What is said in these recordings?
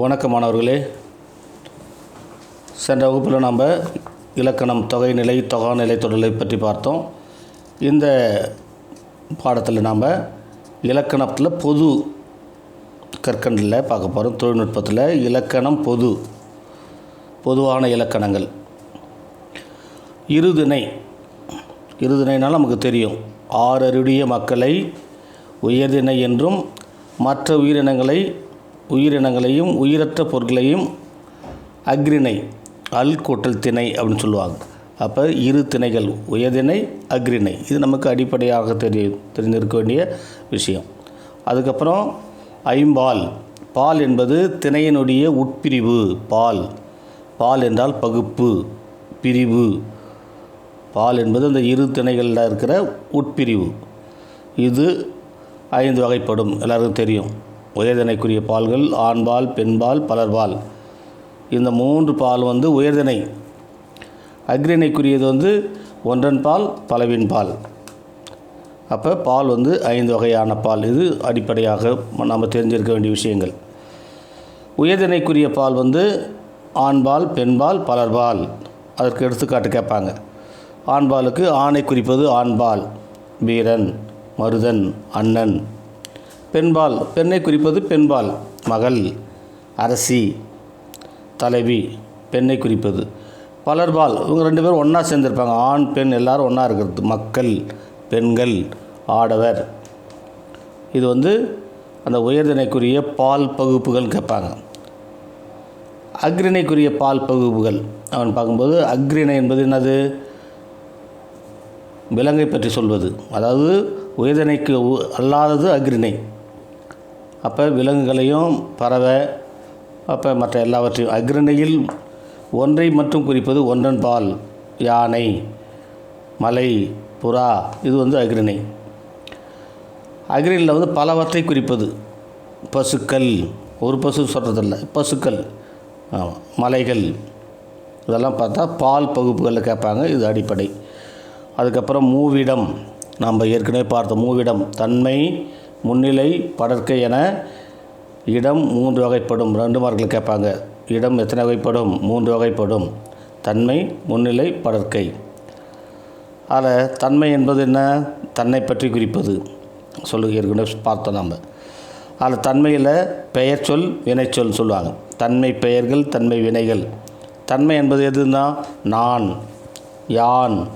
வணக்கம் மாணவர்களே. சென்ற வகுப்பில் நாம் இலக்கணம் தொகைநிலை தொகாநிலை தொடர்களை பற்றி பார்த்தோம். இந்த பாடத்தில் நாம் இலக்கணத்தில் பொது கற்கண்டில் பார்க்க போகிறோம் தொழில்நுட்பத்தில் இலக்கணம் பொது பொதுவான இலக்கணங்கள். இருதிணை இருதிணைனால் நமக்கு தெரியும். ஆறறிவுடைய மக்களை உயர்திணை என்றும் மற்ற உயிரினங்களை உயிரினங்களையும் உயிரற்ற பொருட்களையும் அக்ரிணை அல் கூட்டல் திணை அப்படின்னு சொல்லுவாங்க. அப்போ இரு திணைகள் உயர்திணை அக்ரிணை இது நமக்கு அடிப்படையாக தெரிய தெரிஞ்சிருக்க வேண்டிய விஷயம். அதுக்கப்புறம் ஐம்பால். பால் என்பது திணையினுடைய உட்பிரிவு பால். பால் என்றால் பகுப்பு பிரிவு. பால் என்பது அந்த இரு திணைகளில் இருக்கிற உட்பிரிவு. இது ஐந்து வகைப்படும். எல்லாருக்கும் தெரியும். உயர்திணைக்குரிய பால்கள் ஆண்பால் பெண்பால் பலர்பால். இந்த மூன்று பால் வந்து உயர்திணை அக்ரிணைக்குரியது வந்து ஒன்றன் பால் பலவின் பால். அப்போ பால் வந்து ஐந்து வகையான பால். இது அடிப்படையாக நாம் தெரிஞ்சிருக்க வேண்டிய விஷயங்கள். உயர்திணைக்குரிய பால் வந்து ஆண்பால் பெண்பால் பலர்பால். அதற்கு எடுத்துக்காட்டு கேட்பாங்க. ஆண்பாலுக்கு ஆணை குறிப்பது ஆண்பால் வீரன் மருதன் அண்ணன். பெண்பால் பெண்ணை குறிப்பது பெண்பால் மகள் அரசி தலைவி பெண்ணை குறிப்பது. பலர்பால் இவங்க ரெண்டு பேரும் ஒன்றா சேர்ந்துருப்பாங்க. ஆண் பெண் எல்லாரும் ஒன்றா இருக்கிறது. மக்கள் பெண்கள் ஆடவர். இது வந்து அந்த உயர்திணைக்குரிய பால் பகுப்புகள் கேட்பாங்க. அக்ரிணைக்குரிய பால் பகுப்புகள். அவன் பார்க்கும்போது அக்ரிணை என்பது என்னது? விலங்கை பற்றி சொல்வது. அதாவது உயர்தனைக்கு அல்லாதது அக்ரிணை அப்போ விலங்குகளையும் பறவை அப்போ மற்ற எல்லாவற்றையும் அக்ரிணையில் ஒன்றை மட்டும் குறிப்பது ஒன்றன் பால் யானை மலை புறா இது வந்து அக்ரணை அக்ரணியில் வந்து பலவற்றை குறிப்பது. பசுக்கள் ஒரு பசு சொல்கிறதில்ல பசுக்கள் மலைகள் இதெல்லாம் பார்த்தா பால் பகுப்புகளில் கேட்பாங்க இது அடிப்படை. அதுக்கப்புறம் மூவிடம் நம்ம ஏற்கனவே பார்த்த மூவிடம் தன்மை முன்னிலை படர்க்கை என இடம் மூன்று வகைப்படும். ரெண்டு மார்க்கில் கேட்பாங்க. இடம் எத்தனை வகைப்படும்? மூன்று வகைப்படும். தன்மை முன்னிலை படற்கை. அதில் தன்மை என்பது என்ன? தன்னை பற்றி குறிப்பது. சொல்லுகிறேன் பார்த்தோம் நம்ம அதில் தன்மையில் பெயர் சொல் வினைச்சொல் சொல்லுவாங்க. தன்மை பெயர்கள் தன்மை வினைகள். தன்மை என்பது எதுன்னா? நான் யான்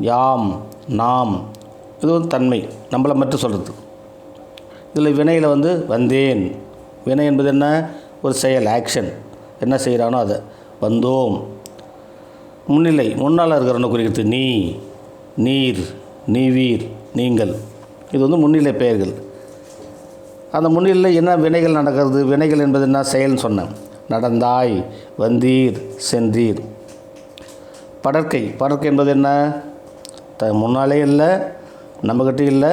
யாம் நாம். இது வந்து தன்மை. நம்மளை மட்டும் சொல்கிறது இதில் வினையில் வந்து வந்தேன். வினை என்பது என்ன? ஒரு செயல் ஆக்ஷன் என்ன செய்கிறானோ அதை. வந்தோம். முன்னிலை முன்னால் இருக்கிறவனை குறிக்கிறது நீ நீர் நீவீர் நீங்கள். இது வந்து முன்னிலை பெயர்கள். அந்த முன்னிலையில் என்ன வினைகள் நடக்கிறது? வினைகள் என்பது என்ன? செயல்னு சொன்னேன். நடந்தாய் வந்தீர் சென்றீர். படற்கை. படற்கை என்பது என்ன? த முன்னாலே இல்லை நம்மக்கிட்ட இல்லை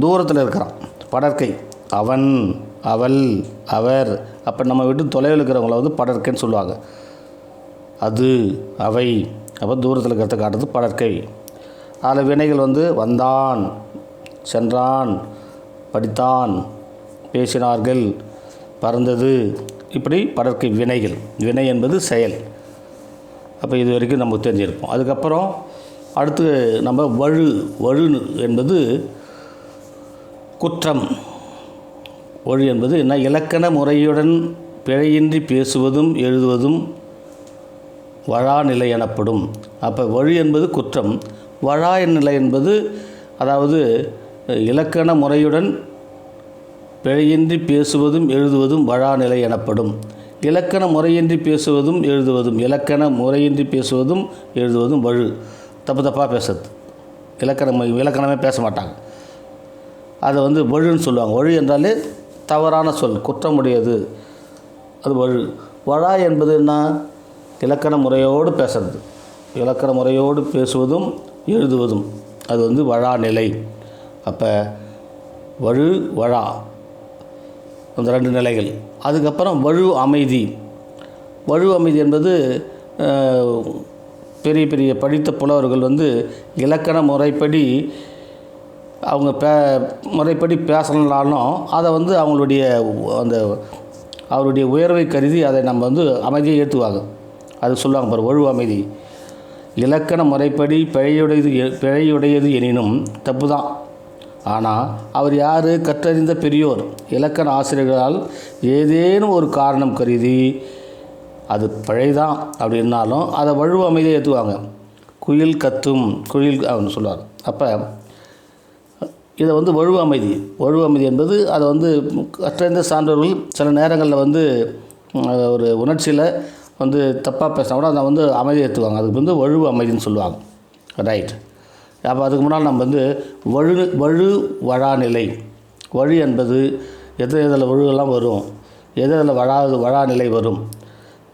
தூரத்தில் இருக்கிறான். படற்கை. அவன் அவள் அவர். அப்போ நம்ம விட்டு தொலைவில் இருக்கிறவங்கள வந்து படற்கைன்னு சொல்லுவாங்க. அது அவை. அப்போ தூரத்தில் இருக்கிறத காட்டுறது படற்கை. அதில் வினைகள் வந்து வந்தான் சென்றான் படித்தான் பேசினார்கள் பறந்தது. இப்படி படற்கை வினைகள். வினை என்பது செயல். அப்போ இது வரைக்கும் நமக்கு தெரிஞ்சிருப்போம். அதுக்கப்புறம் அடுத்து நம்ம வழு வழு என்பது குற்றம். ஒழி என்பது என்ன இலக்கண முறையுடன் பிழையின்றி பேசுவதும் எழுதுவதும் வழா நிலை எனப்படும். அப்போ வழி என்பது குற்றம். வழா நிலை என்பது அதாவது இலக்கண முறையுடன் பிழையின்றி பேசுவதும் எழுதுவதும் வழா நிலை எனப்படும். இலக்கண முறையின்றி பேசுவதும் எழுதுவதும் இலக்கண முறையின்றி பேசுவதும் எழுதுவதும் வழு. தப்பு தப்பாக பேசுறது. இலக்கணம் இலக்கணமே பேச மாட்டாங்க. அதை வந்து வழுன்னு சொல்லுவாங்க. வழு என்றாலே தவறான சொல் குற்றமுடையது. அது வழு. வழா என்பது என்ன? இலக்கண முறையோடு பேசுறது. இலக்கண முறையோடு பேசுவதும் எழுதுவதும். அது வந்து வழா நிலை. அப்போ வழு வழா. அந்த ரெண்டு நிலைகள். அதுக்கப்புறம் வழு அமைதி. வழு அமைதி என்பது பெரிய பெரிய படித்த புலவர்கள் வந்து இலக்கண முறைப்படி அவங்க பே முறைப்படி பேசலனாலும் அதை வந்து அவங்களுடைய அந்த அவருடைய உயர்வை கருதி அதை நம்ம வந்து அமைதியை ஏற்றுவாங்க. அது சொல்லுவாங்க பாரு ஒழுவு அமைதி. இலக்கண முறைப்படி பிழையுடையது பிழையுடையது எனினும் தப்பு தான் ஆனால் அவர் யார்? கற்றறிந்த பெரியோர். இலக்கண ஆசிரியர்களால் ஏதேனும் ஒரு காரணம் கருதி அது பிழைதான் அப்படின்னாலும் அதை வழுவ அமைதியை ஏற்றுவாங்க. குயில் கத்தும் குயில் அப்படின்னு சொல்லுவார். அப்போ இதை வந்து வழுவு அமைதி. வழுவு அமைதி என்பது அதை வந்து கற்றறிந்த சான்றோர்கள் சில நேரங்களில் வந்து ஒரு உணர்ச்சியில் வந்து தப்பாக பேசினா கூட அதை வந்து அமைதி ஏற்றுவாங்க. அதுக்கு வந்து வழுவு அமைதின்னு சொல்லுவாங்க. ரைட் அப்போ அதுக்கு முன்னால் நம்ம வந்து வழு வழு வழாநிலை வழி என்பது எது எதில் வழுவெல்லாம் வரும்? எது எதில் வழாது வழாநிலை வரும்?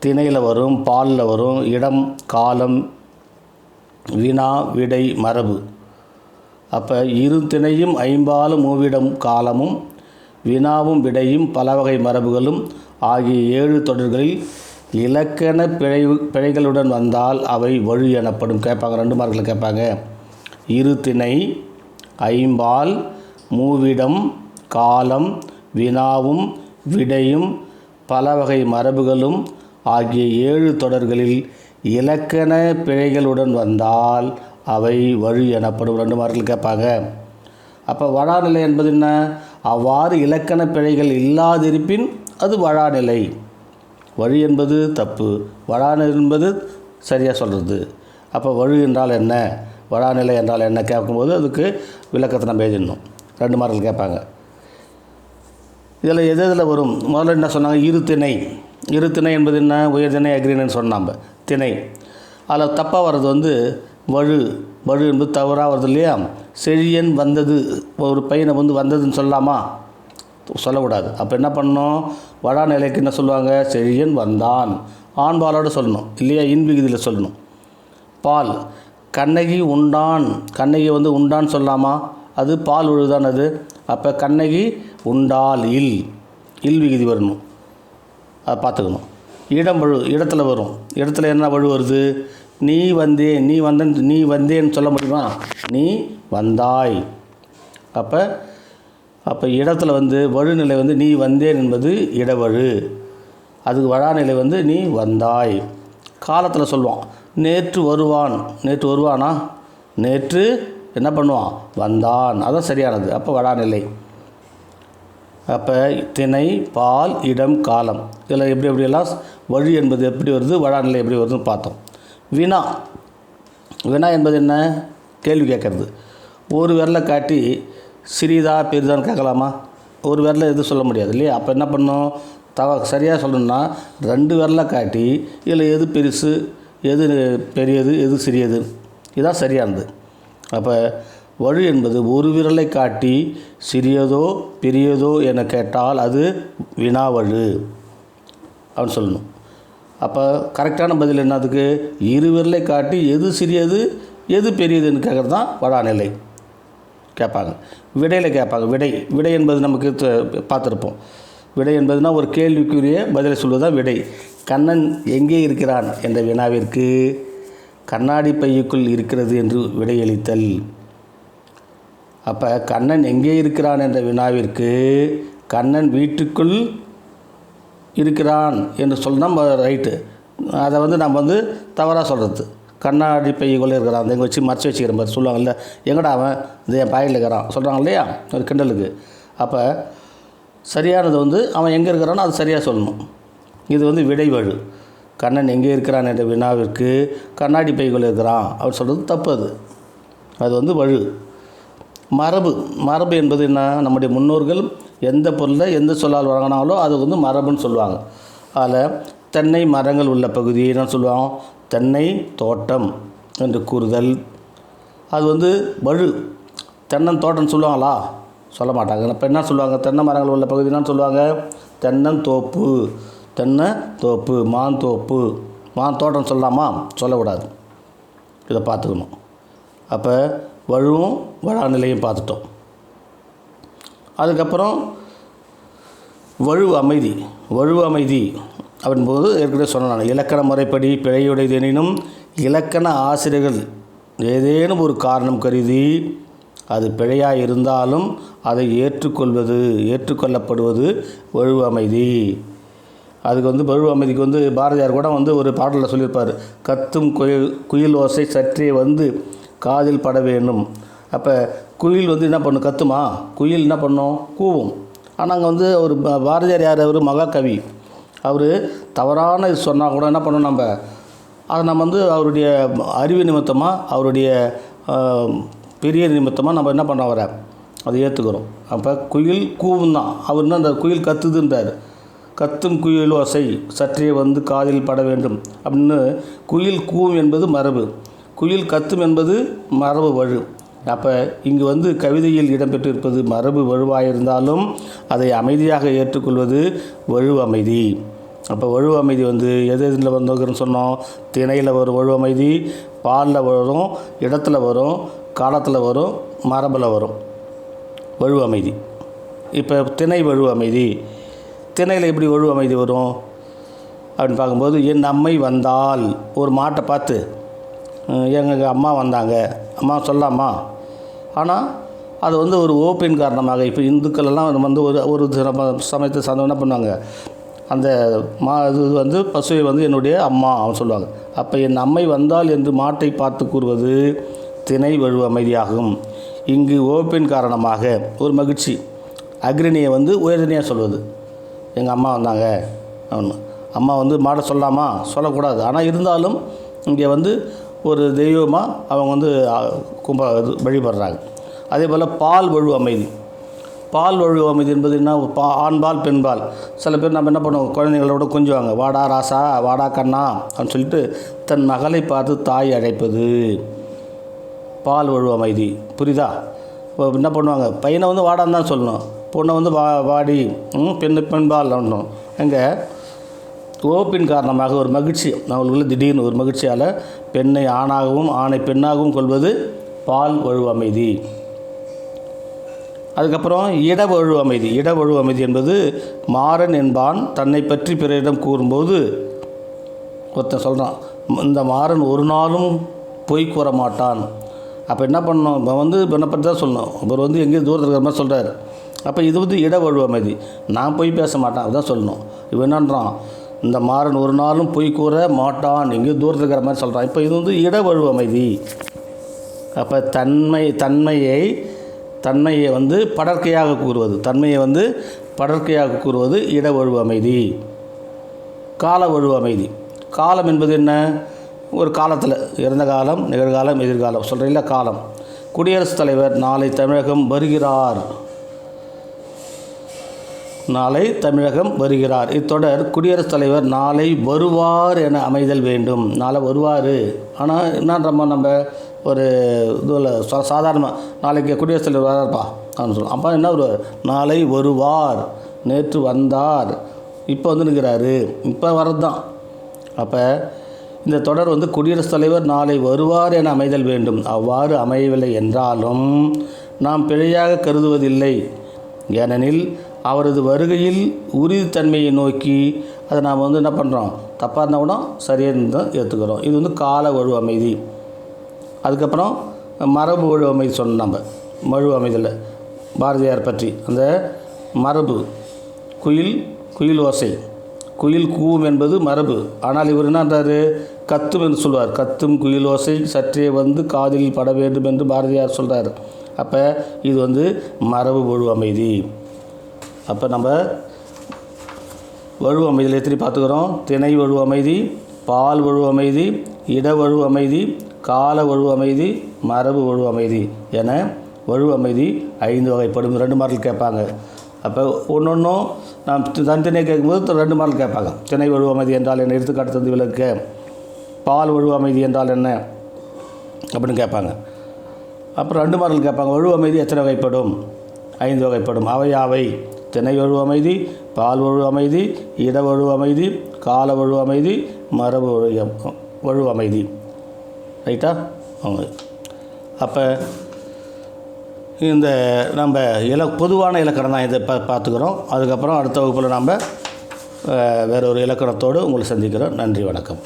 திணையில் வரும் பாலில் வரும் இடம் காலம் வினா விடை மரபு. அப்போ இரு திணையும் ஐம்பாலும் மூவிடம் காலமும் வினாவும் விடையும் பல வகை மரபுகளும் ஆகிய ஏழு தொடர்களில் இலக்கண பிழை பிழைகளுடன் வந்தால் அவை வழு எனப்படும். கேட்பாங்க ரெண்டு மார்க்கில் கேட்பாங்க. இரு திணை ஐம்பால் மூவிடம் காலம் வினாவும் விடையும் பல வகை மரபுகளும் ஆகிய ஏழு தொடர்களில் இலக்கண பிழைகளுடன் வந்தால் அவை வழி எனப்படும் ரெண்டு மார்க்கில் கேட்பாங்க. அப்போ வழாநிலை என்பது என்ன? அவ்வாறு இலக்கண பிழைகள் இல்லாதிருப்பின் அது வழாநிலை. வழி என்பது தப்பு. வழாநிலை என்பது சரியாக சொல்கிறது அப்போ வழி என்றால் என்ன? வழாநிலை என்றால் என்ன கேட்கும்போது அதுக்கு விளக்கத்தை நம்ம எழுதிடணும். ரெண்டு மார்க்கில் கேட்பாங்க. இதில் எது இதில் வரும்? முதல்ல என்ன சொன்னாங்க? இரு திணை. இரு திணை என்பது என்ன? உயர் திணை அக்ரின்னு சொன்னோம் திணை. அதில் தப்பாக வர்றது வந்து வழு வழு என்பது தவறாக வருது இல்லையா? செழியன் வந்தது ஒரு பையனை வந்து வந்ததுன்னு சொல்லலாமா? சொல்லக்கூடாது. அப்போ என்ன பண்ணணும்? வடா நிலைக்கு என்ன சொல்லுவாங்க? செழியன் வந்தான். ஆண்பாலோடு சொல்லணும். இல்லையா? இன் விகுதியில் சொல்லணும். பால். கண்ணகி உண்டான். கண்ணகி வந்து உண்டான்னு சொல்லலாமா? அது பால் உழுதான் அது. அப்போ கண்ணகி உண்டால் இல். இல் விகுதி வரணும். அதை பார்த்துக்கணும். இடம் வழு இடத்துல வரும். இடத்துல என்ன வழு வருது? நீ வந்தே நீ வந்தன் நீ வந்தேன்னு சொல்ல முடியுமா? நீ வந்தாய். அப்போ அப்போ இடத்துல வந்து வழுநிலை வந்து நீ வந்தேன் என்பது இடவழு. அதுக்கு வழாநிலை வந்து நீ வந்தாய். காலத்தில் சொல்லுவான் நேற்று வருவான். நேற்று வருவானா? நேற்று என்ன பண்ணுவான்? வந்தான். அதான் சரியானது. அப்போ வழாநிலை. அப்போ திணை பால் இடம் காலம். இதில் எப்படி எப்படியெல்லாம் வழி என்பது எப்படி வருது வழாநிலை எப்படி வருதுன்னு பார்த்தோம். வினா. வினா என்பது என்ன? கேள்வி கேட்கறது. ஒரு விரலை காட்டி சிறிதா பெரிதான்னு கேட்கலாமா? ஒரு விரலை எதுவும் சொல்ல முடியாது இல்லையா? அப்போ என்ன பண்ணணும் தவ சரியாக சொல்லணும்னா ரெண்டு விரலை காட்டி இதில் எது பெருசு எது பெரியது எது சிறியது? இதுதான் சரியானது. அப்போ வழு என்பது ஒரு விரலை காட்டி சிறியதோ பெரியதோ என கேட்டால் அது வினாவழு அப்படின்னு சொல்லணும். அப்போ கரெக்டான பதில் என்ன அதுக்கு? இரு விரலை காட்டி எது சிறியது எது பெரியதுன்னு கேட்குறது தான் வடாநிலை கேட்பாங்க. விடையில் கேட்பாங்க. விடை விடை என்பது நமக்கு பார்த்துருப்போம். விடை என்பதுனா ஒரு கேள்விக்குரிய பதிலை சொல்வது விடை. கண்ணன் எங்கே இருக்கிறான் என்ற வினாவிற்கு கண்ணாடி பையுக்குள் இருக்கிறது என்று விடையளித்தல். அப்போ கண்ணன் எங்கே இருக்கிறான் என்ற வினாவிற்கு கண்ணன் வீட்டுக்குள் இருக்கிறான் என்று சொன்னால் ரைட்டு. அதை வந்து நம்ம வந்து தவறாக சொல்கிறது கண்ணாடி பைக்குள்ளே இருக்கிறான். அந்த வச்சு மறைச்சி வச்சுக்கிற மாதிரி சொல்லுவாங்கல்ல. எங்கடா அவன்? இது என் பாயில் இருக்கிறான். சொல்கிறாங்க இல்லையா? ஒரு கிண்டலுக்கு. அப்போ சரியானது வந்து அவன் எங்கே இருக்கிறானோ அது சரியாக சொல்லணும். இது வந்து விடைவழு. கண்ணன் எங்கே இருக்கிறான் என்ற வினாவிற்கு கண்ணாடி பைக்குள்ளே இருக்கிறான். அவர் சொல்கிறது தப்பு அது. அது வந்து வழு. மரபு. மரபு என்பது என்ன? நம்முடைய முன்னோர்கள் எந்த பொருளை எந்த சொல்லால் வழங்கினாலோ அது வந்து மரபுன்னு சொல்லுவாங்க. அதில் தென்னை மரங்கள் உள்ள பகுதி என்ன சொல்லுவாங்க? தென்னை தோட்டம் என்று கூறுதல். அது வந்து வழு. தென்னன் தோட்டம்னு சொல்லுவாங்களா? சொல்ல மாட்டாங்க. இப்போ என்ன சொல்லுவாங்க? தென்னை மரங்கள் உள்ள பகுதி என்ன சொல்லுவாங்க? தென்னந்தோப்பு தென்னை தோப்பு மான் தோப்பு. மான் தோட்டம் சொல்லலாமா? சொல்லக்கூடாது. இதை பார்த்துக்கணும். அப்போ வழுவும் வழாநிலையும் பார்த்துட்டோம். அதுக்கப்புறம் வழுவு அமைதி வழுவு அமைதி அப்படின்போது ஏற்கனவே சொன்னேன் நான். இலக்கண முறைப்படி பிழையுடையது எனினும் இலக்கண ஆசிரியர்கள் ஏதேனும் ஒரு காரணம் கருதி அது பிழையாக இருந்தாலும் அதை ஏற்றுக்கொள்வது ஏற்றுக்கொள்ளப்படுவது வழுவு அமைதி அதுக்கு வந்து பருவ அமைதிக்கு வந்து பாரதியார் கூட வந்து ஒரு பாடலில் சொல்லியிருப்பார். கத்தும் குயில் குயில் ஓசை சற்றே வந்து காதில் பட வேண்டும். அப்போ குயில் வந்து என்ன பண்ணும்? கத்துமா? குயில் என்ன பண்ணும்? கூவும். ஆனால் அங்கே வந்து ஒரு பாரதியார் யார்? அவர் மகாகவி. அவர் தவறான இது சொன்னால் கூட என்ன பண்ணணும் நம்ம? அதை நம்ம வந்து அவருடைய அறிவு நிமித்தமாக அவருடைய பெரிய நிமித்தமாக நம்ம என்ன பண்ண வர அதை ஏற்றுக்கிறோம் அப்போ குயில் கூவும் தான். அவர் என்ன அந்த குயில் கத்துதுன்றார். கத்தும் குயில் ஓசை சற்றே வந்து காதில் பட வேண்டும் அப்படின்னு குயில் கூவும் என்பது மரபு. குயில் கத்தும் என்பது மரபு வழு. அப்போ இங்கு வந்து கவிதையில் இடம்பெற்றிருப்பது மரபு வலுவாயிருந்தாலும் அதை அமைதியாக ஏற்றுக்கொள்வது வலுவமைதி அப்போ வலுவமைதி வந்து எது எதில் வந்துருக்குன்னு சொன்னோம். திணையில் வரும் வலுவமைதி பாலில் வரும் இடத்துல வரும் காலத்தில் வரும் மரபில் வரும். வலுவமைதி இப்போ திணை வலுவமைதி திணையில் எப்படி வலுவமைதி வரும்? அப்படின்னு பார்க்கும்போது என் அம்மை வந்தால் ஒரு மாட்டை பார்த்து எங்கள் அம்மா வந்தாங்க. அம்மா சொல்லாமா ஆனால் அது வந்து ஒரு ஓப்பின் காரணமாக இப்போ இந்துக்கள் எல்லாம் வந்து ஒரு ஒரு சம- சமயத்தை சார்ந்தவங்க என்ன பண்ணுவாங்க? அந்த மா இது வந்து பசுவை வந்து என்னுடைய அம்மா அவன் சொல்லுவாங்க. அப்போ என் அம்மை வந்தால் என்று மாட்டை பார்த்து கூறுவது திணை வழு அமைதியாகும். இங்கு ஓப்பின் காரணமாக ஒரு மகிழ்ச்சி. அக்ரிணியை வந்து உயர்தனியாக சொல்வது. எங்கள் அம்மா வந்தாங்க அவனு அம்மா வந்து மாட சொல்லலாமா? சொல்லக்கூடாது. ஆனால் இருந்தாலும் இங்கே வந்து ஒரு தெய்வமாக அவங்க வந்து கும்பா கும்ப இது வழிபடுறாங்க. அதே போல் பால் வழு அமைதி. பால் வழு அமைதி என்பது என்ன? பா ஆண்பால் பெண்பால். சில பேர் நம்ம என்ன பண்ணுவோம்? குழந்தைங்களோட கொஞ்சுவாங்க. வாடா ராசா வாடா கண்ணா அப்படின்னு சொல்லிட்டு தன் மகளை பார்த்து தாய் அழைப்பது. பால் வழு அமைதி. புரியுதா? இப்போ என்ன பண்ணுவாங்க? பையனை வந்து வாடான்னு தான் சொல்லணும். பொண்ணை வந்து வா வாடி ம், பெண்ணு பெண்பால் பண்ணணும் அங்கே கோப்பின் காரணமாக ஒரு மகிழ்ச்சி. அவங்களுக்குள்ள திடீர்னு ஒரு மகிழ்ச்சியால் பெண்ணை ஆணாகவும் ஆணை பெண்ணாகவும் கொள்வது பால் வழு அமைதி. அதுக்கப்புறம் இடவழு அமைதி. இடவழு அமைதி என்பது மாறன் என்பான் தன்னை பற்றி பிறரிடம் கூறும்போது ஒருத்தன் சொல்கிறான் இந்த மாறன் ஒரு நாளும் பொய் கூற மாட்டான். அப்போ என்ன பண்ணணும்? இவன் வந்து இவனை பற்றி தான் சொல்லணும். இவர் வந்து எங்கேயும் தூரத்தில் இருக்கிற மாதிரி சொல்கிறார் அப்போ இது வந்து இடவழு அமைதி. நான் போய் பேச மாட்டேன் அதுதான் சொல்லணும். இவன் என்னன்றான்? இந்த மாறன் ஒரு நாளும் பொய் கூற மாட்டான். எங்கேயும் தூரத்தில் இருக்கிற மாதிரி சொல்கிறான் இப்போ இது வந்து இடவழு அமைதி. அப்போ தன்மை தன்மையை தன்மையை வந்து படற்கையாக கூறுவது. தன்மையை வந்து படற்கையாக கூறுவது இடவழு அமைதி. கால வழு அமைதி. காலம் என்பது என்ன? ஒரு காலத்தில். இறந்த காலம் நிகழ்காலம் எதிர்காலம். சொல்கிறீங்களா காலம். குடியரசுத் தலைவர் நாளை தமிழகம் வருகிறார். நாளை தமிழகம் வருகிறார். இத்தொடர் குடியரசுத் தலைவர் நாளை வருவார் என அமைதல் வேண்டும். நாளை வருவார். ஆனால் என்ன நம்ம ஒரு இதில் சா சாதாரணமாக நாளைக்கு குடியரசுத் தலைவர் வராருப்பா. அப்படின்னு சொல்லுவோம் அப்போ என்ன வருவார்? நாளை வருவார். நேற்று வந்தார். இப்போ வந்து நிற்கிறாரு இப்போ வர்றது தான் அப்போ இந்த தொடர் வந்து குடியரசுத் தலைவர் நாளை வருவார் என அமைதல் வேண்டும். அவ்வாறு அமையவில்லை என்றாலும் நாம் பிழையாக கருதுவதில்லை. ஏனெனில் அவரது வருகையில் உறுதித்தன்மையை நோக்கி அதை நாம் வந்து என்ன பண்ணுறோம் தப்பாக இருந்தால் கூட சரியாக தான் ஏற்றுக்கிறோம் இது வந்து கால வழு அமைதி. அதுக்கப்புறம் மரபு வழு அமைதி சொன்னோம் நம்ம. மழு அமைதியில் பாரதியார் பற்றி. அந்த மரபு. குயில் குயில் ஓசை. குயில் கூவும் என்பது மரபு. ஆனால் இவர் என்ன என்னன்றாரு கத்தும் என்று சொல்வார். கத்தும் குயில் ஓசை சற்றே வந்து காதில் பட வேண்டும் என்று பாரதியார் சொல்கிறார் அப்போ இது வந்து மரபு வழு அமைதி. அப்போ நம்ம வழு அமைதியில் எத்தனை பார்த்துக்கிறோம்? திணை வழு அமைதி பால் வழு அமைதி இட வழு அமைதி கால வழு அமைதி மரபு வழு அமைதி என வழு அமைதி ஐந்து வகைப்படும். ரெண்டு மாடல் கேட்பாங்க. அப்போ ஒன்று ஒன்றும் நாம் தனித்தனியாக கேட்கும்போது ரெண்டு மாடல் கேட்பாங்க. திணை வழு அமைதி என்றால் என்ன? எடுத்துக்காட்டு தந்து விளக்க. பால் வழு அமைதி என்றால் என்ன? அப்படின்னு கேட்பாங்க. அப்புறம் ரெண்டு மாடல் கேட்பாங்க. வழு அமைதி எத்தனை வகைப்படும்? ஐந்து வகைப்படும். அவை அவை. திணை வழு அமைதி பால் வழு அமைதி இட வழு அமைதி கால வழு அமைதி மரபு வழு அமைதி. ரைட்டா? அவங்க. அப்போ இந்த நம்ம இல பொதுவான இலக்கணம் தான் இதை பா பார்த்துக்கிறோம். அதுக்கப்புறம் அடுத்த வகுப்பில் நம்ம வேற ஒரு இலக்கணத்தோடு உங்களை சந்திக்கிறோம். நன்றி வணக்கம்.